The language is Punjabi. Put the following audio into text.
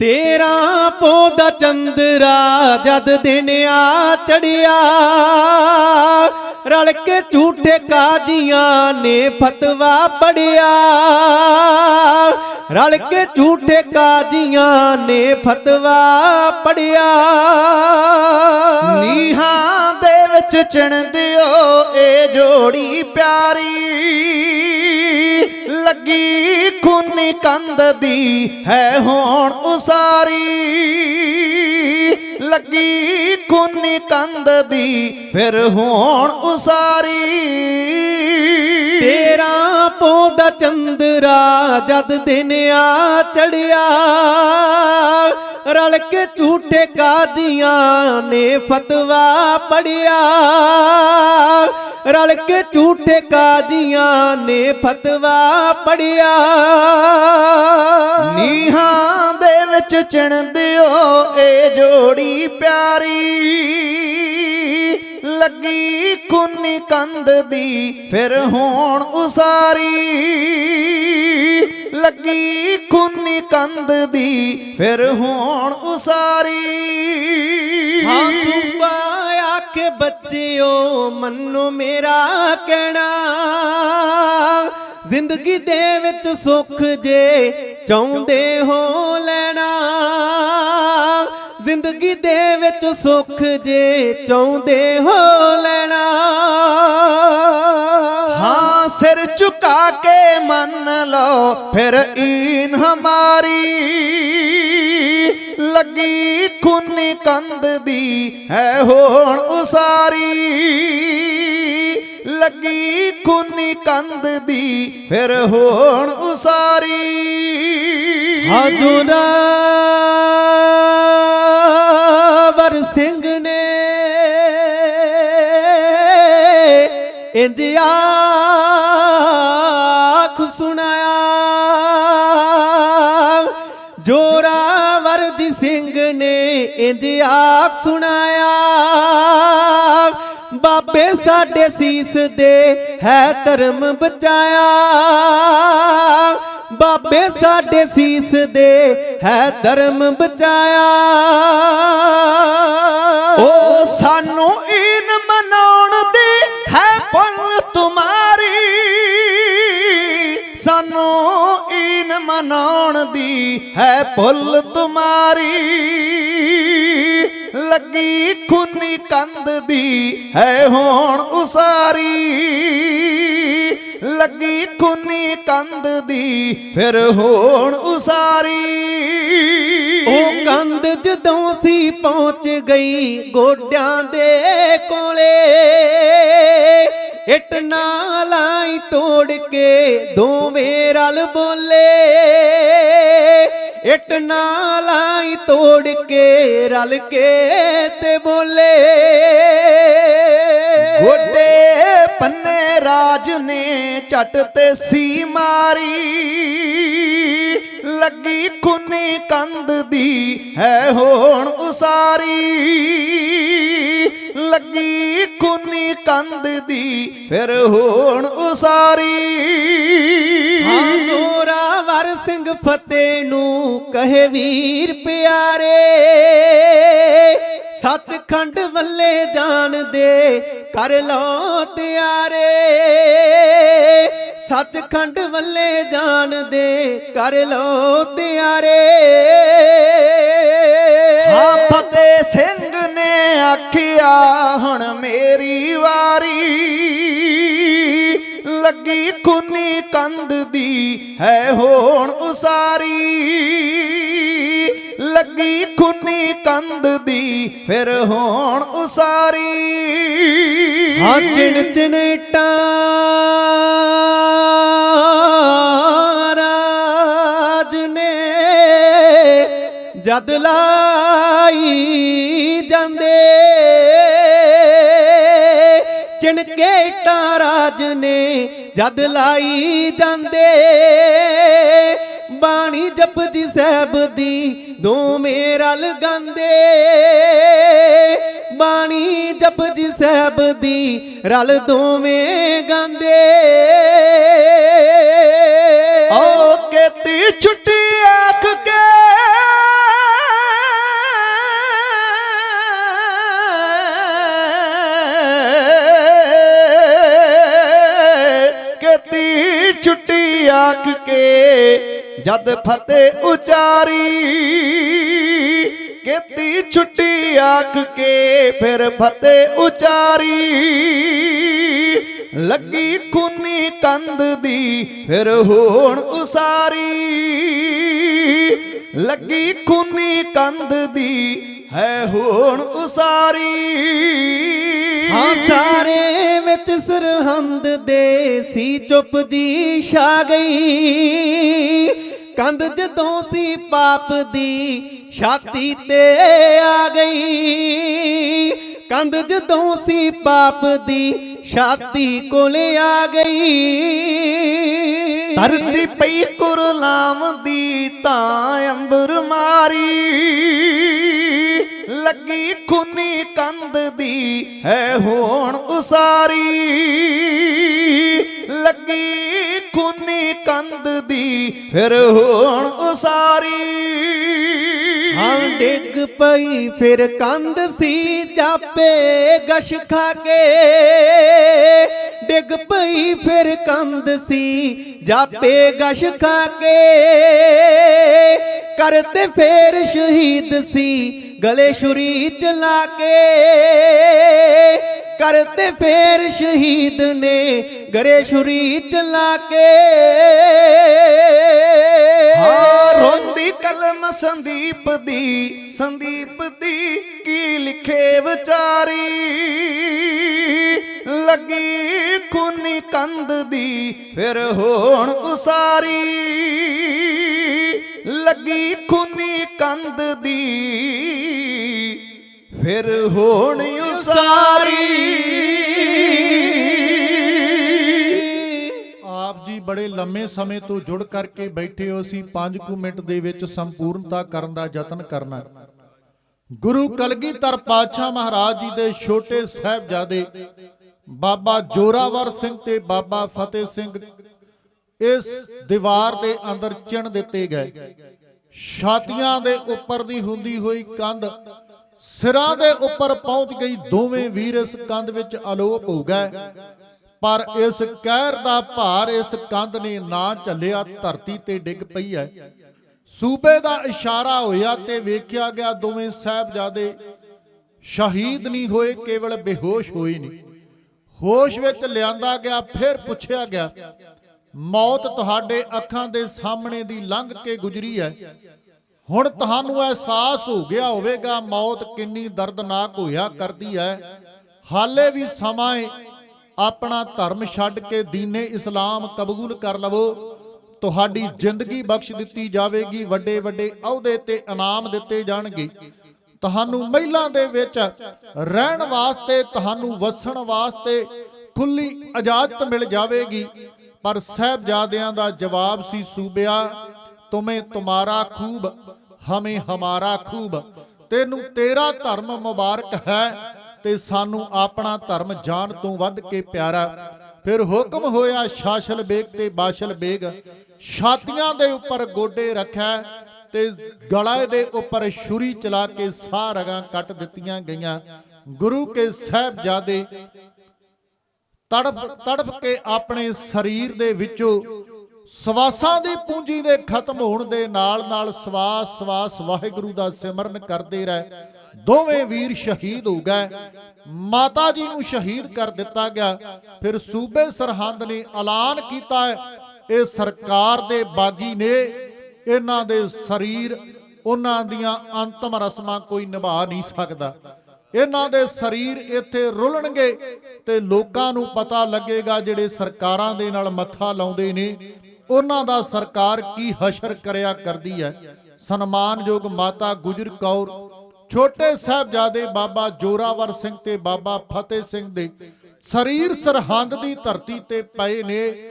ਤੇਰਾ ਪੋਦਾ ਚੰਦਰਾ ਜਦ ਦਿਨ ਆ ਚੜਿਆ, ਰਲ ਕੇ ਝੂਠੇ ਕਾਜੀਆਂ ਨੇ ਫਤਵਾ ਪੜਿਆ। ਰਲ ਕੇ ਝੂਠੇ ਕਾਜੀਆਂ ਨੇ ਫਤਵਾ ਪੜਿਆ। ਨੀਹਾਂ ਦੇ ਵਿੱਚ ਚਿਣਦਿਓ ਇਹ ਜੋੜੀ ਪਿਆਰੀ, ਲੱਗੀ ਖੂਨੀ ਕੰਧ ਦੀ ਹੈ ਹੁਣ ਉਸਾਰੀ। ਲੱਗੀ ਖੂਨੀ ਕੰਧ ਦੀ ਫਿਰ ਹੁਣ ਉਸਾਰੀ। ਤੇਰਾ ਪੋਦਾ ਚੰਦਰਾ ਜਦ ਦਿਨ ਆ ਚੜਿਆ ਰਲ ਕੇ ਝੂਠੇ ਕਾਜੀਆਂ ਨੇ ਫਤਵਾ ਪੜਿਆ ਰਲ ਕੇ ਝੂਠੇ ਕਾਜੀਆਂ ਨੇ ਫਤਵਾ ਪੜਿਆ ਨੀਹਾਂ ਦੇ ਵਿੱਚ ਚਿਣਦਿਓ ਇਹ ਜੋੜੀ ਪਿਆਰੀ। ਲੱਗੀ ਖੂਨੀ ਕੰਧ ਦੀ, ਫਿਰ ਹੁਣ ਉਸਾਰੀ। ਲੱਗੀ ਖੂਨੀ ਕੰਧ ਦੀ, ਫਿਰ ਹੁਣ ਉਸਾਰੀ। ਹਾਂ ਸੁਬਾ ਆਖੇ ਬੱਚਿਓ, ਮੰਨੋ ਮੇਰਾ ਕਹਿਣਾ। ਜ਼ਿੰਦਗੀ ਦੇ ਵਿੱਚ ਸੁੱਖ ਜੇ ਚਾਹੁੰਦੇ ਹੋ ਲੈਣਾ। ਜ਼ਿੰਦਗੀ ਦੇ ਵਿੱਚ ਸੁੱਖ ਜੇ ਚਾਹੁੰਦੇ ਹੋ ਲੈਣਾ। ਹਾਂ ਸਿਰ ਝੁਕਾ ਕੇ ਮੰਨ ਲਓ ਫਿਰ ਈਨ ਹਮਾਰੀ ਲੱਗੀ ਖੂਨੀ ਕੰਧ ਦੀ ਹੈ ਹੁਣ ਉਸਾਰੀ। ਲੱਗੀ ਖੂਨੀ ਕੰਧ ਦੀ ਫਿਰ ਹੁਣ ਉਸਾਰੀ। ਹਾਜੂਰਾ ਇੰਜ ਆਖ ਸੁਣਾਇਆ। ਜੋਰਾਵਰ ਜੀ ਸਿੰਘ ਨੇ ਇੰਜ ਆਖ ਸੁਣਾਇਆ। ਬਾਬੇ ਸਾਡੇ ਸੀਸ ਦੇ ਹੈ ਧਰਮ ਬਚਾਇਆ। ਬਾਬੇ ਸਾਡੇ ਸੀਸ ਦੇ ਹੈ ਧਰਮ ਬਚਾਇਆ। ਓ ਸਾਨੂੰ ਮਨਾਉਣ ਦੀ ਹੈ ਪੁੱਲ ਤੁਮਾਰੀ। ਲੱਗੀ ਖੂਨੀ ਕੰਧ ਦੀ ਹੈ ਹੋਣ ਉਸਾਰੀ। ਲੱਗੀ ਖੂਨੀ ਕੰਧ ਦੀ ਫਿਰ ਹੋਣ ਉਸਾਰੀ। ਉਹ ਕੰਧ ਜਦੋਂ ਸੀ ਪਹੁੰਚ ਗਈ ਗੋਡਿਆਂ ਦੇ ਕੋਲੇ ਇੱਟ ਨਾਲ ਆਈ ਤੋੜ ਕੇ ਦੋਵੇਂ ਰਲ ਬੋਲੇ। ਇੱਟ ਨਾਲ ਆਈ ਤੋੜ ਕੇ ਰਲ ਕੇ ਤੇ ਬੋਲੇ। ਗੋਡੇ ਪੰਨੇ ਰਾਜ ਨੇ ਝਟ ਤੇ ਸੀ ਮਾਰੀ। ਲੱਗੀ ਖੁਨੀ ਕੰਧ ਦੀ ਹੈ ਹੁਣ ਉਸਾਰੀ। ਲੱਗੀ ਖੁਨੀ ਕੰਧ ਦੀ ਫਿਰ ਹੁਣ ਉਸਾਰੀ। ਹਾਂ ਜ਼ੋਰਾਵਰ ਸਿੰਘ ਫਤਿਹ ਨੂੰ ਕਹੇ ਵੀਰ ਪਿਆਰੇ ਸੱਚਖੰਡ ਵੱਲੇ ਜਾਣ ਦੇ ਕਰ ਲੋ ਤਿਆਰੇ। ਸੱਚਖੰਡ ਵੱਲੇ ਜਾਣ ਦੇ ਕਰ ਲੋ ਤਿਆਰੇ। ਹਾਂ ਫਤਿਹ ਸਿੰਘ ਆਖਿਆ, ਹੁਣ ਮੇਰੀ ਵਾਰੀ ਲੱਗੀ ਖੂਨੀ ਕੰਧ ਦੀ ਹੈ ਹੁਣ ਉਸਾਰੀ। ਲੱਗੀ ਖੂਨੀ ਕੰਧ ਦੀ ਫਿਰ ਹੁਣ ਉਸਾਰੀ। ਹਾਂ, ਚਿਣ ਚਿਣਟਾ ਰਾਜ ਨੇ ਜਦ ਲਾਈ ਰਾਜ ਨੇ ਜਦ ਲਾਈ ਜਾਂਦੇ। ਬਾਣੀ ਜਪਜੀ ਸਾਹਿਬ ਦੀ ਦੋਵੇਂ ਰਲ ਗਾਉਂਦੇ ਬਾਣੀ ਜਪਜੀ ਸਾਹਿਬ ਦੀ ਰਲ ਦੋਵੇਂ ਗਾਉਂਦੇ ਜਦ ਫਤਿਹ ਉਚਾਰੀ, ਕੀਤੀ ਛੁੱਟੀ ਆਖ ਕੇ ਫਿਰ ਫਤਿਹ ਉਚਾਰੀ। ਲੱਗੀ ਖੂਨੀ ਕੰਧ ਦੀ ਫਿਰ ਹੋਣ ਉਸਾਰੀ। ਲੱਗੀ ਖੂਨੀ ਕੰਧ ਦੀ ਹੈ ਹੋਣ ਉਸਾਰੀ। ਹਾਂ, ਸਾਰੇ ਵਿੱਚ ਸਰਹੰਦ ਦੇ ਸੀ ਚੁੱਪ ਦੀ ਛਾ ਗਈ। ਕੰਧ ਜਦੋਂ ਸੀ ਪਾਪ ਦੀ ਛਾਤੀ ਤੇ ਆ ਗਈ। ਕੰਧ ਜਦੋਂ ਸੀ ਪਾਪ ਦੀ ਛਾਤੀ ਕੋਲ ਆ ਗਈ। ਧਰਤੀ ਪਈ ਕੁਰਲਾਮ ਦੀ ਤਾਂ ਅੰਬਰ ਮਾਰੀ। ਲੱਗੀ ਖੂਨੀ ਕੰਧ ਦੀ ਹੈ ਹੋਣ ਉਸਾਰੀ। ਲੱਗੀ ਖੂਨੀ ਕੰਧ ਦੀ ਫਿਰ ਹੋਣ ਉਸਾਰੀ। ਡਿੱਗ ਪਈ, ਫਿਰ ਕੰਧ ਸੀ ਜਾਪੇ, ਗਸ਼ ਖਾ ਕੇ। ਡਿੱਗ ਪਈ, ਫਿਰ ਕੰਧ ਸੀ ਜਾਪੇ, ਗਸ਼ ਖਾ ਕੇ। ਕਰਤੇ ਫੇਰ ਸ਼ਹੀਦ ਸੀ, ਗਲੇ ਛੁਰੀ ਚਲਾ ਕੇ। ਕਰਤੇ ਫੇਰ ਸ਼ਹੀਦ ਨੇ, ਗਰੇ ਛੁਰੀ ਚਲਾ ਕੇ। ਕਲਮ ਸੰਦੀਪ ਦੀ ਸੰਦੀਪ ਦੀ ਕੀ ਲਿਖੇ ਵਿਚਾਰੀ? ਲੱਗੀ ਖੂਨੀ ਕੰਧ ਦੀ, ਫਿਰ ਹੋਣ ਉਸਾਰੀ। ਲੱਗੀ ਖੂਨੀ ਕੰਧ ਦੀ, ਫਿਰ ਹੋਣ ਉਸਾਰੀ। ਬੜੇ ਲੰਮੇ ਸਮੇਂ ਤੋਂ ਜੁੜ ਕਰਕੇ ਬੈਠੇ ਹੋ ਸੀ 5 ਕੁ ਮਿੰਟ ਦੇ ਵਿੱਚ ਸੰਪੂਰਨਤਾ ਕਰਨ ਦਾ ਯਤਨ ਕਰਨਾ ਗੁਰੂ ਕਲਗੀਧਰ ਪਾਤਸ਼ਾਹ ਮਹਾਰਾਜ ਜੀ ਦੇ ਛੋਟੇ ਸਾਹਿਬਜ਼ਾਦੇ ਬਾਬਾ ਜੋਰਾਵਰ ਸਿੰਘ ਤੇ ਬਾਬਾ ਫਤਿਹ ਸਿੰਘ ਇਸ ਦੀਵਾਰ ਦੇ ਅੰਦਰ ਚਿਣ ਦਿੱਤੇ ਗਏ। ਛਾਤੀਆਂ ਦੇ ਉੱਪਰ ਦੀ ਹੁੰਦੀ ਹੋਈ ਕੰਧ ਸਿਰਾਂ ਦੇ ਉੱਪਰ ਪਹੁੰਚ ਗਈ। ਦੋਵੇਂ ਵੀਰ ਇਸ ਕੰਧ ਵਿੱਚ ਅਲੋਪ ਹੋ ਗਏ। ਪਰ ਇਸ ਕਹਿਰ ਦਾ ਭਾਰ ਇਸ ਕੰਧ ਨੇ ਨਾ ਝੱਲਿਆ, ਧਰਤੀ ਤੇ ਡਿੱਗ ਪਈ ਹੈ। ਸੂਬੇ ਦਾ ਇਸ਼ਾਰਾ ਹੋਇਆ ਤੇ ਵੇਖਿਆ ਗਿਆ ਦੋਵੇਂ ਸਾਹਿਬਜ਼ਾਦੇ ਸ਼ਹੀਦ ਨਹੀਂ ਹੋਏ, ਕੇਵਲ ਬੇਹੋਸ਼ ਹੋਏ ਨੇ। ਹੋਸ਼ ਵਿੱਚ ਲਿਆਂਦਾ ਗਿਆ, ਫਿਰ ਪੁੱਛਿਆ ਗਿਆ, ਮੌਤ ਤੁਹਾਡੇ ਅੱਖਾਂ ਦੇ ਸਾਹਮਣੇ ਦੀ ਲੰਘ ਕੇ ਗੁਜ਼ਰੀ ਹੈ। ਹੁਣ ਤੁਹਾਨੂੰ ਅਹਿਸਾਸ ਹੋ ਗਿਆ ਹੋਵੇਗਾ, ਮੌਤ ਕਿੰਨੀ ਦਰਦਨਾਕ ਹੋਇਆ ਕਰਦੀ ਹੈ। ਹਾਲੇ ਵੀ ਸਮਾਂ ਹੈ ਆਪਣਾ ਧਰਮ ਛੱਡ ਕੇ ਦੀਨੇ ਇਸਲਾਮ ਕਬੂਲ ਕਰ ਲਵੋ। ਤੁਹਾਡੀ ਜ਼ਿੰਦਗੀ ਬਖਸ਼ ਦਿੱਤੀ ਜਾਵੇਗੀ, ਵੱਡੇ ਵੱਡੇ ਅਹੁਦੇ ਤੇ ਇਨਾਮ ਦਿੱਤੇ ਜਾਣਗੇ। ਤੁਹਾਨੂੰ ਮਹਿਲਾਂ ਦੇ ਵਿੱਚ ਰਹਿਣ ਵਾਸਤੇ, ਤੁਹਾਨੂੰ ਵਸਣ ਵਾਸਤੇ ਖੁੱਲੀ ਇਜਾਜ਼ਤ ਮਿਲ ਜਾਵੇਗੀ। ਪਰ ਸਹਿਬਜ਼ਾਦਿਆਂ ਦਾ ਜਵਾਬ ਸੀ ਸੂਬਿਆ, ਤੁਮੇ ਤੁਮਾਰਾ ਖੂਬ, ਹਮੇ ਹਮਾਰਾ ਖੂਬ। ਤੈਨੂੰ ਤੇਰਾ ਧਰਮ ਮੁਬਾਰਕ ਹੈ। ਤੇ ਸਾਨੂੰ ਆਪਣਾ ਧਰਮ ਜਾਣ ਤੋਂ ਵੱਧ ਕੇ ਪਿਆਰਾ। ਫਿਰ ਹੁਕਮ ਹੋਇਆ ਸ਼ਾਸਲ ਬੇਗ ਤੇ ਬਾਸ਼ਲ ਬੇਗ। ਛਾਤੀਆਂ ਦੇ ਉੱਪਰ ਗੋਡੇ ਰੱਖਿਆ ਤੇ ਗਲੇ ਦੇ ਉੱਪਰ ਛੁਰੀ ਚਲਾ ਕੇ ਸਾਹ ਰਗਾਂ ਕੱਟ ਦਿੱਤੀਆਂ ਗਈਆਂ। ਗੁਰੂ ਕੇ ਸਾਹਿਬਜ਼ਾਦੇ ਤੜਫ ਤੜਫ ਕੇ ਆਪਣੇ ਸਰੀਰ ਦੇ ਵਿੱਚੋਂ ਸਵਾਸਾਂ ਦੀ ਪੂੰਜੀ ਦੇ ਖਤਮ ਹੋਣ ਦੇ ਨਾਲ ਨਾਲ ਸਵਾਸ ਸਵਾਸ ਵਾਹਿਗੁਰੂ ਦਾ ਸਿਮਰਨ ਕਰਦੇ ਰਹੇ। ਦੋਵੇਂ ਵੀਰ ਸ਼ਹੀਦ ਹੋ ਗਏ। ਮਾਤਾ ਜੀ ਨੂੰ ਸ਼ਹੀਦ ਕਰ ਦਿੱਤਾ ਗਿਆ। ਫਿਰ ਸੂਬੇ ਸਰਹੰਦ ਨੇ ਐਲਾਨ ਕੀਤਾ ਇਹ ਸਰਕਾਰ ਦੇ ਬਾਗੀ ਨੇ। ਇਹਨਾਂ ਦੇ ਸਰੀਰ, ਉਹਨਾਂ ਦੀਆਂ ਅੰਤਮ ਰਸਮਾਂ ਕੋਈ ਨਿਭਾ ਨਹੀਂ ਸਕਦਾ। ਇਹਨਾਂ ਦੇ ਸਰੀਰ ਇੱਥੇ ਰੁਲਣਗੇ ਤੇ ਲੋਕਾਂ ਨੂੰ ਪਤਾ ਲੱਗੇਗਾ ਜਿਹੜੇ ਸਰਕਾਰਾਂ ਦੇ ਨਾਲ ਮੱਥਾ ਲਾਉਂਦੇ ਨੇ। ਉਹਨਾਂ ਦਾ ਸਰਕਾਰ ਕੀ ਹਸ਼ਰ ਕਰਿਆ ਕਰਦੀ ਹੈ। ਸਨਮਾਨਯੋਗ ਮਾਤਾ ਗੁਜਰ ਕੌਰ ਛੋਟੇ ਸਾਹਿਬਜ਼ਾਦੇ ਬਾਬਾ ਜੋਰਾਵਰ ਸਿੰਘ ਤੇ ਬਾਬਾ ਫਤਿਹ ਸਿੰਘ ਦੇ ਸਰੀਰ ਸਰਹੰਦ ਦੀ ਧਰਤੀ ਤੇ ਪਏ ਨੇ।